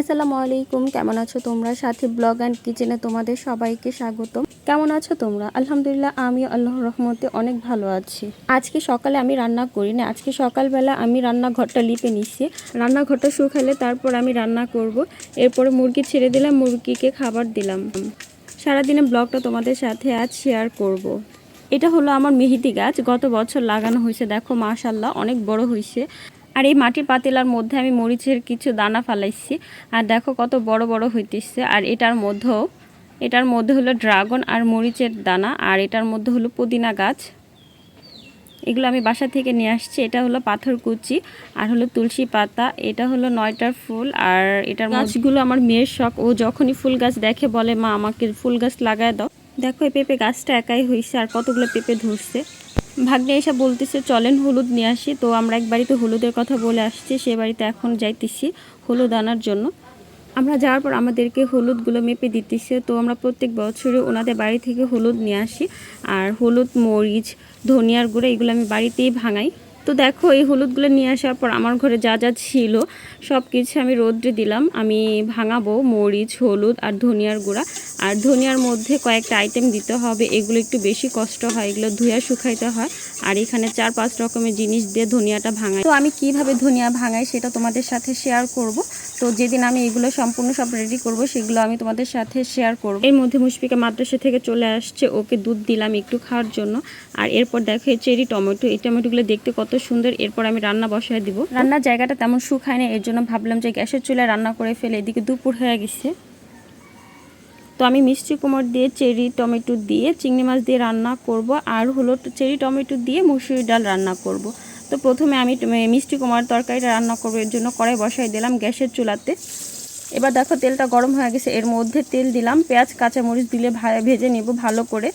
আসসালামু আলাইকুম কেমন আছো তোমরা? সাথে ব্লগ অ্যান্ড কিচেনে তোমাদের সবাইকে স্বাগত কেমন আছো তোমরা? আলহামদুলিল্লাহ আমি আল্লাহর রহমতে অনেক ভালো আছি। আজকে সকালে আমি রান্না করি না আজকে সকালবেলা আমি রান্নাঘরটা লিপে নিচ্ছি রান্নাঘরটা শুকালে তারপর আমি রান্না করব। এরপরে মুরগি ছেড়ে দিলাম, মুরগিকে খাবার দিলাম। সারাদিনে ব্লগটা তোমাদের সাথে আজ শেয়ার করব। এটা হলো আমার মেহেদি গাছ। গত বছর লাগানো হয়েছে, দেখো মাশাল্লাহ অনেক বড় হয়েছে। আর এই মাটির পাতিলার মধ্যে আমি মরিচের কিছু দানা ফালাইছি। আর দেখো কত বড় বড় হইতেছে। আর এটার মধ্যেও, এটার মধ্যে হলো ড্রাগন আর মরিচের দানা। আর এটার মধ্যে হলো পুদিনা গাছ। এগুলো আমি বাসা থেকে নিয়ে আসছি। এটা হলো পাথর কুচি আর হলো তুলসী পাতা। এটা হলো নয়টার ফুল। আর এটার গাছগুলো আমার মেয়ের শখ। ও যখনই ফুল গাছ দেখে বলে, মা, আমাকে ফুল গাছ লাগায় দাও। দেখো এই পেঁপে গাছটা একাই হয়েছে আর কতগুলো পেঁপে ধরছে। ভাগ্নে এসে বলতেছে, চলেন হলুদ নিয়ে আসি। তো আমরা এক বাড়িতে হলুদের কথা বলে আসছি, সে বাড়িতে এখন যাইতেছি হলুদ আনার জন্য। আমরা যাওয়ার পর আমাদেরকে হলুদগুলো মেপে দিতেছে। তো আমরা প্রত্যেক বছরে ওনাদের বাড়ি থেকে হলুদ নিয়ে আসি। আর হলুদ, মরিচ, ধনিয়ার গুঁড়ো এগুলো আমি বাড়িতেই ভাঙাই। তো দেখো, এই হলুদগুলো নিয়ে আসার পর আমার ঘরে যা যা ছিল সব কিছু আমি রোদ্রে দিলাম। আমি ভাঙাবো মরিচ, হলুদ আর ধনিয়ার গুঁড়া। আর ধনিয়ার মধ্যে কয়েকটা আইটেম দিতে হবে। এগুলো একটু বেশি কষ্ট হয়, এগুলো ধুয়া শুকাইতে হয়। আর এখানে চার পাঁচ রকমের জিনিস দিয়ে ধনিয়াটা ভাঙাই। তো আমি কীভাবে ধনিয়া ভাঙাই সেটা তোমাদের সাথে শেয়ার করব। তো যেদিন আমি এগুলো সম্পূর্ণ সব রেডি করব, সেগুলো আমি তোমাদের সাথে শেয়ার করব। এর মধ্যে মুশফিকা মাদ্রাসা থেকে চলে আসছে, ওকে দুধ দিলাম একটু খাওয়ার জন্য। আর এরপর দেখো এই চেরি টমেটো, এই টমেটোগুলো দেখতে কত সুন্দর। এরপর আমি রান্না বসায় দিব। রান্নার জায়গাটা তেমন শুকায় না এর জন্য ভাবলাম যে গ্যাসের চুলায় রান্না করে ফেলে, এদিকে দুপুর হয়ে গেছে। তো আমি মিষ্টি কুমড় দিয়ে চেরি টমেটো দিয়ে, চিংড়ি মাছ দিয়ে রান্না করব, আর হলো চেরি টমেটো দিয়ে মুসুরি ডাল রান্না করব। তো প্রথমে আমি মিষ্টি কুমার তরকারিটা রান্না করব, এর জন্য কড়াই বসাই দিলাম গ্যাসের চুলাতে। এবার দেখো তেলটা গরম হয়ে গেছে, এর মধ্যে তেল দিলাম, পেঁয়াজ, কাঁচামরিচ দিলে ভেজে নেব ভালো করে।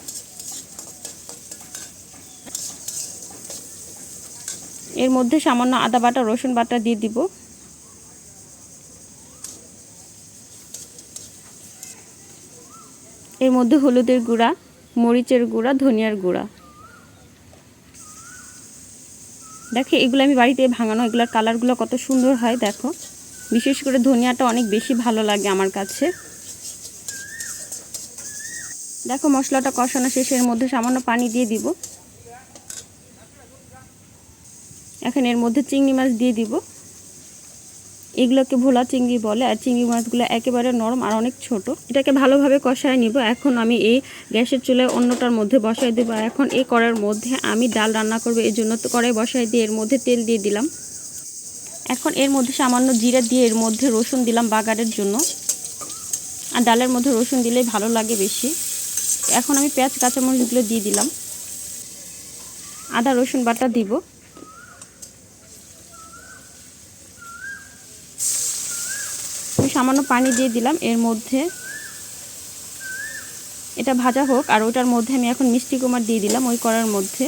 এর মধ্যে সামান্য আদা বাটা, রসুন বাটা দিয়ে দিব। এর মধ্যে হলুদের গুঁড়া, মরিচের গুঁড়া, ধনিয়ার গুঁড়া। দেখো, এগুলো আমি বাড়িতে ভাঙানো, এগুলোর কালারগুলো কত সুন্দর হয়, দেখো। বিশেষ করে ধনিয়াটা অনেক বেশি ভালো লাগে আমার কাছে। দেখো, মশলাটা কষানো শেষের মধ্যে সামান্য পানি দিয়ে দিব। এখন এর মধ্যে চিংড়ি মাছ দিয়ে দিব। এগুলোকে ভোলা চিংড়ি বলে, আর চিংড়ি মাছগুলো একেবারে নরম আর অনেক ছোট। এটাকে ভালোভাবে কষায় নিব। এখন আমি এই গ্যাসের চুলায় অন্যটার মধ্যে বসাই দেবো। এখন এই কড়ার মধ্যে আমি ডাল রান্না করব। এই জন্য তো কড়াই বসাই দিয়ে এর মধ্যে তেল দিয়ে দিলাম। এখন এর মধ্যে সামান্য জিরা দিয়ে এর মধ্যে রসুন দিলাম বাগারের জন্য। আর ডালের মধ্যে রসুন দিলেই ভালো লাগে বেশি। এখন আমি পেঁয়াজ, কাঁচামরিচগুলো দিয়ে দিলাম। আদা, রসুন বাটা দিব। সামান্য পানি দিয়ে দিলাম। এর মধ্যে এটা ভাজা হোক, আর ওটার মধ্যে আমি এখন মিষ্টি কুমার দিয়ে দিলাম ওই করার মধ্যে।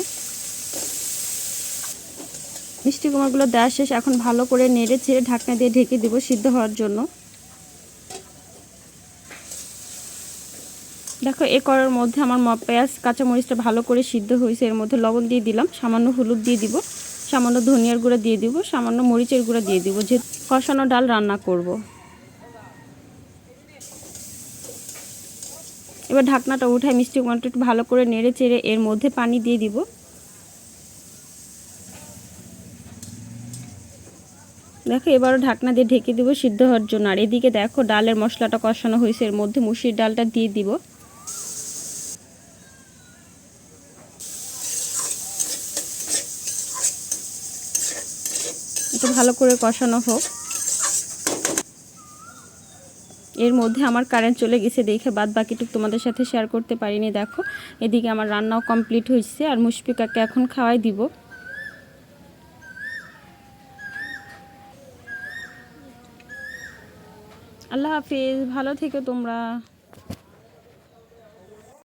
মিষ্টি কুমারগুলো দেওয়া শেষ, এখন ভালো করে নেড়ে ছেড়ে ঢাকনা দিয়ে ঢেকে দেবো সিদ্ধ হওয়ার জন্য। দেখো, এ করার মধ্যে আমার পেঁয়াজ, কাঁচামরিচটা ভালো করে সিদ্ধ হয়েছে। এর মধ্যে লবণ দিয়ে দিলাম, সামান্য হলুদ দিয়ে দিব, সামান্য ধনিয়ার গুঁড়া দিয়ে দিব, সামান্য মরিচের গুঁড়া দিয়ে দিব, যে কষানো ডাল রান্না করব। এবার ঢাকনাটা উঠায় মিষ্টি কুমারটা একটু ভালো করে নেড়ে চেড়ে এর মধ্যে পানি দিয়ে দিব। দেখো, এবারও ঢাকনা দিয়ে ঢেকে দিব সিদ্ধ হওয়ার জন্য। আর এদিকে দেখো, ডালের মশলাটা কষানো হয়েছে, এর মধ্যে মুসির ডালটা দিয়ে দিব। একটু ভালো করে কষানো হোক। এর মধ্যে আমার কারেন্ট চলে গেছে, দেখে বাদ বাকিটুক তোমাদের সাথে শেয়ার করতে পারিনি, দেখো। এদিকে আমার রান্নাও কমপ্লিট হয়েছে আর মুশফিকাকে এখন খাওয়াই দিব। আল্লাহ হাফিজ, ভালো থেকো তোমরা।